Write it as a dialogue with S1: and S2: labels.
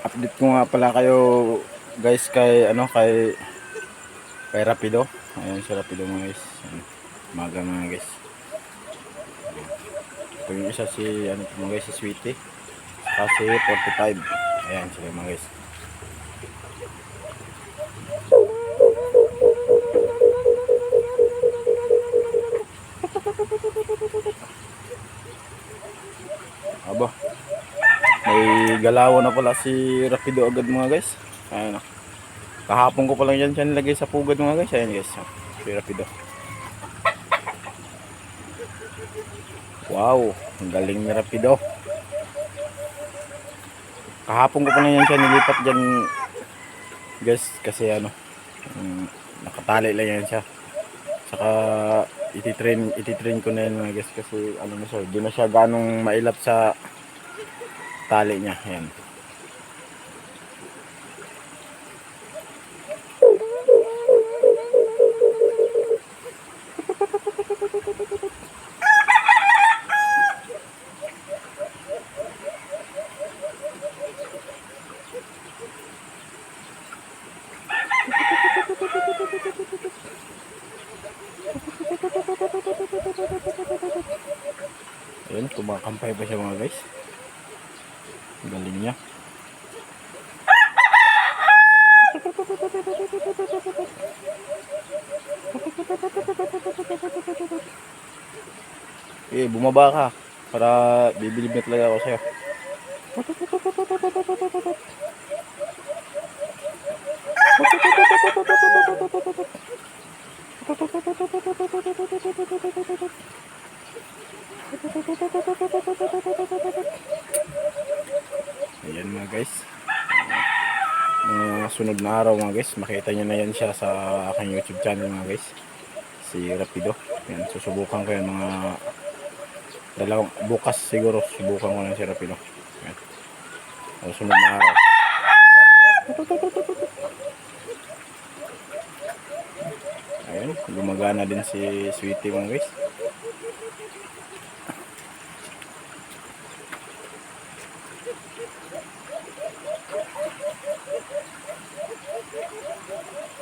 S1: update ko nga pala kayo guys kay ano kay kay Rapido. Ayan si Rapido mga guys. Maga mga guys. Ito yung isa si ano mga guys si Sweetie. Kasi 45. Ayan sila mga guys. Aba. May galaw na pala si Rapido agad mga guys. Ayan o. Kahapon ko pa lang yan siya nilagay sa pugad mga guys. Ayan guys. oh, Si Rapido. Wow. Ang galing ni Rapido. Kahapon ko pa lang yan siya nilipat dyan guys. Kasi ano. um, nakatali lang yan siya. Saka ititrain, ititrain ko na yan mga guys. Kasi ano na siya. Di na siya ganong mailap sa tali niya. Ayan. Ayun, kumakampay pa siya mga guys. Galing niya. Eh, bumaba ka. Para bibilib na talaga ako sa'yo. Ayan mga guys. Mga sunod na araw mga guys. Makita nyo na yan siya sa aking YouTube channel mga guys. Si Rapido. Yan, susubukan ko yan mga dalawang bukas siguro subukan ko na si Rapido. Yan. Ang sunod na araw. Ayan, gumagana din si Sweetie mga guys.